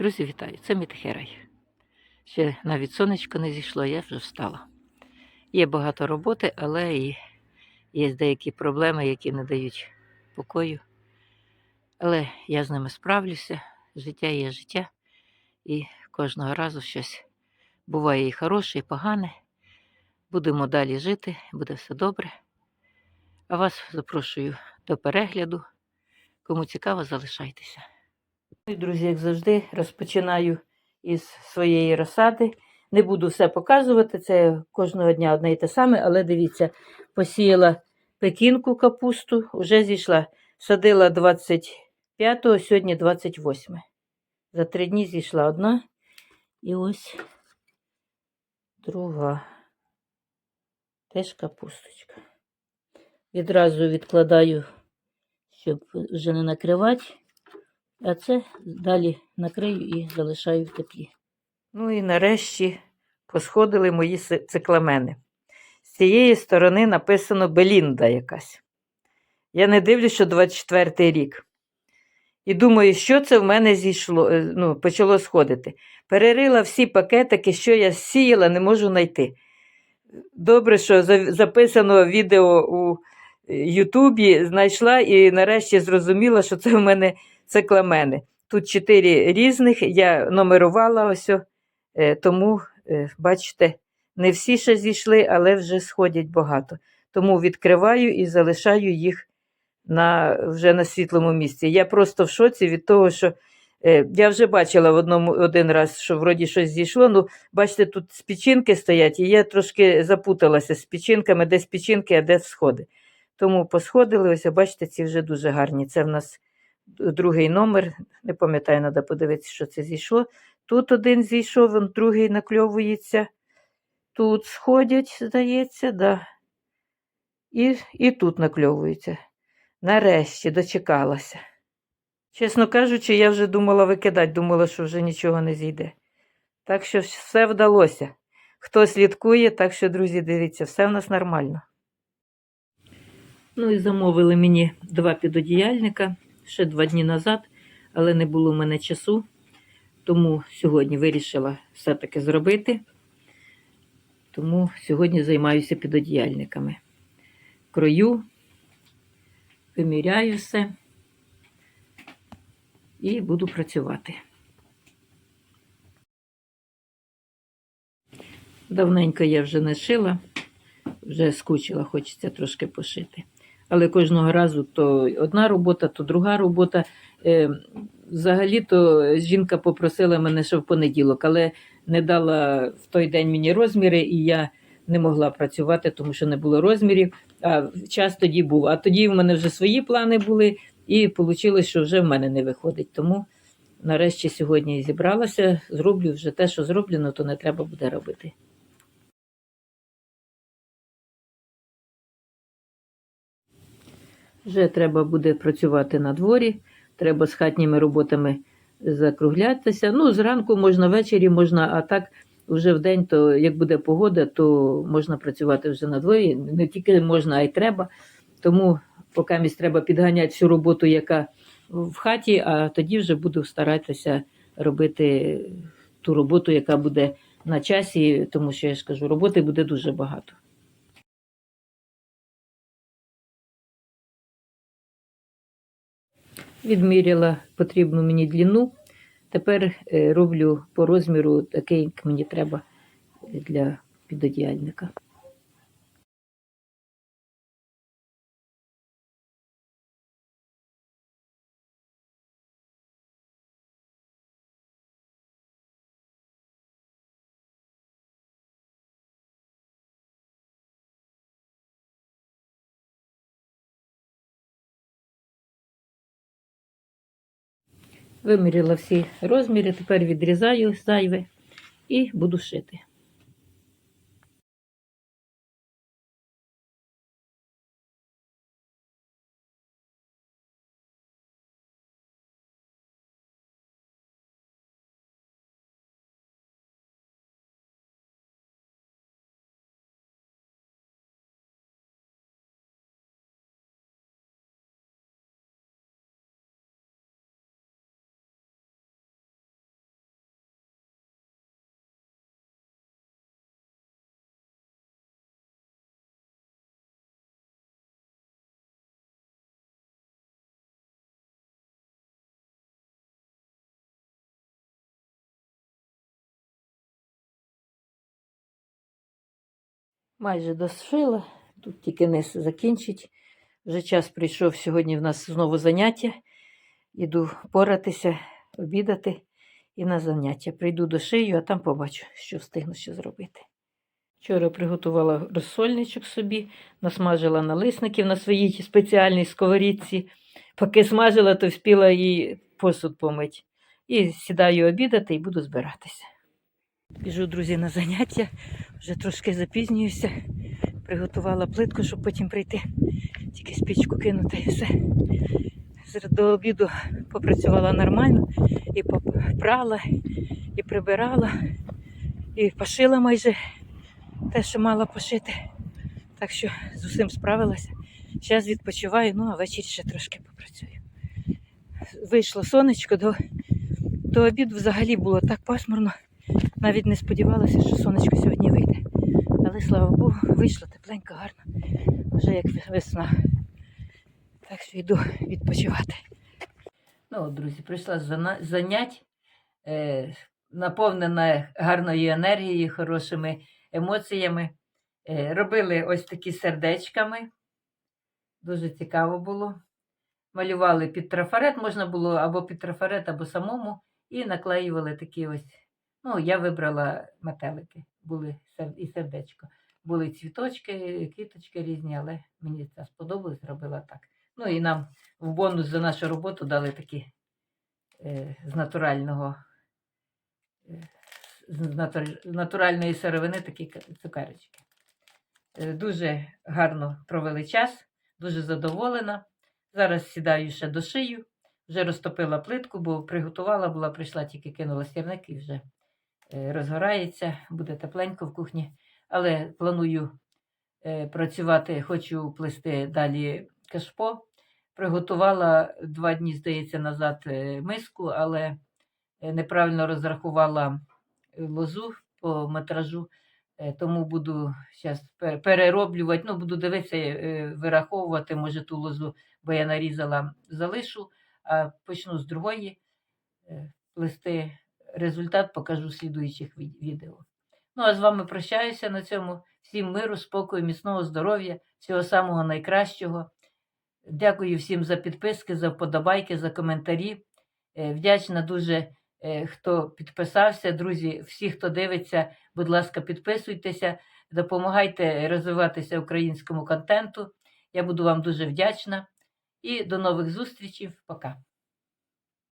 Друзі, вітаю! Це Мітхерай. Ще навіть сонечко не зійшло, я вже встала. Є багато роботи, але і є деякі проблеми, які не дають покою. Але я з ними справлюся. Життя є життя, і кожного разу щось буває і хороше, і погане. Будемо далі жити, буде все добре. А вас запрошую до перегляду. Кому цікаво, залишайтеся. Друзі, як завжди, розпочинаю із своєї розсади. Не буду все показувати, це кожного дня одне і те саме, але дивіться, посіяла пекінку капусту, вже зійшла. Садила 25-го, сьогодні 28. За три дні зійшла одна. І ось друга. Теж капусточка. Відразу відкладаю, щоб вже не накривати. А це далі накрию і залишаю в теплі. Ну і нарешті посходили мої цикламени. З цієї сторони написано Белінда якась. Я не дивлюсь, що 24-й рік. І думаю, що це в мене зійшло, е, ну, почало сходити. Перерила всі пакетики, що я сіяла, не можу знайти. Добре, що записано відео у е, Ютубі, знайшла і нарешті зрозуміла, що це в мене цикламени. Тут чотири різних, я номерувала ось, е, тому, е, бачите, не всі ще зійшли, але вже сходять багато. Тому відкриваю і залишаю їх на, вже на світлому місці. Я просто в шоці від того, що е, я вже бачила в одному один раз, що вроді щось зійшло. Ну, бачите, тут спічинки стоять, і я трошки запуталася з печінками, де спічинки, а де сходи. Тому посходили, ось, бачите, ці вже дуже гарні. Це в нас другий номер, не пам'ятаю, треба подивитися, що це зійшло. Тут один зійшов, другий накльовується. Тут сходять, здається, да. І, і тут накльовується. Нарешті дочекалася. Чесно кажучи, я вже думала викидати, думала, що вже нічого не зійде. Так що все вдалося. Хто слідкує, так що, друзі, дивіться, все в нас нормально. Ну і замовили мені два підодіяльника ще два дні назад, але не було в мене часу. Тому сьогодні вирішила все-таки зробити. Тому сьогодні займаюся підодіяльниками. Крою, виміряю все і буду працювати. Давненько я вже не шила, вже скучила, хочеться трошки пошити. Але кожного разу то одна робота, то друга робота. Е, Взагалі-то жінка попросила мене, ще в понеділок, але не дала в той день мені розміри, і я не могла працювати, тому що не було розмірів. А час тоді був. А тоді в мене вже свої плани були, і вийшло, що вже в мене не виходить. Тому нарешті сьогодні зібралася, зроблю вже те, що зроблено, то не треба буде робити. Вже треба буде працювати на дворі, треба з хатніми роботами закруглятися. Ну, зранку можна ввечері, можна, а так вже в день, то як буде погода, то можна працювати вже на дворі. Не тільки можна, а й треба. Тому поки місь треба підганяти всю роботу, яка в хаті, а тоді вже буду старатися робити ту роботу, яка буде на часі, тому що я ж кажу, роботи буде дуже багато. Відміряла потрібну мені длину. Тепер е, роблю по розміру такий, як мені треба для підодіяльника. Виміряла всі розміри, тепер відрізаю зайве і буду шити. Майже дошила. Тут тільки низ закінчить. Вже час прийшов сьогодні в нас знову заняття. Іду поратися, обідати і на заняття. Прийду до шию, а там побачу, що встигну ще зробити. Вчора приготувала розсольничок собі, насмажила налисників на своїй спеціальній сковорідці. Поки смажила, то вспіла і посуд помить. І сідаю обідати і буду збиратися. Біжу, друзі, на заняття, вже трошки запізнююся. Приготувала плитку, щоб потім прийти. Тільки спічку кинути і все. До обіду попрацювала нормально, і попрала, і прибирала, і пошила майже те, що мала пошити. Так що з усім справилася. Зараз відпочиваю, ну а ввечері ще трошки попрацюю. Вийшло сонечко, до, до обіду взагалі було так пасмурно. Навіть не сподівалася, що сонечко сьогодні вийде. Але слава Богу, вийшло тепленько, гарно. Вже як весна. Так що йду відпочивати. Ну, от, друзі, прийшла занять, е, наповнена гарною енергією, хорошими емоціями. Е, робили ось такі сердечками. Дуже цікаво було. Малювали під трафарет, можна було або під трафарет, або самому, і наклеювали такі ось. Ну, я вибрала метелики, були і сердечко. Були цвіточки, квіточки різні, але мені це сподобалось, зробила так. Ну і нам в бонус за нашу роботу дали такі е, з натурального, е, з натур- натуральної сировини такі ка- цукерочки. Е, Дуже гарно провели час, дуже задоволена. Зараз сідаю ще до шию, вже розтопила плитку, бо приготувала була, прийшла, тільки кинула сірник і вже розгорається, буде тепленько в кухні. Але планую е, працювати, хочу плести далі кашпо. Приготувала два дні, здається, назад е, миску, але е, неправильно розрахувала е, лозу по метражу. Е, Тому буду зараз перероблювати, ну, буду дивитися, е, вираховувати, може, ту лозу, бо я нарізала, залишу, а почну з другої е, плести результат, покажу в слідуючих відео. Ну, а з вами прощаюся на цьому. Всім миру, спокою, міцного здоров'я, всього самого найкращого. Дякую всім за підписки, за вподобайки, за коментарі. Е, Вдячна дуже, е, хто підписався. Друзі, всі, хто дивиться, будь ласка, підписуйтеся, допомагайте розвиватися українському контенту. Я буду вам дуже вдячна. І до нових зустрічей. Пока.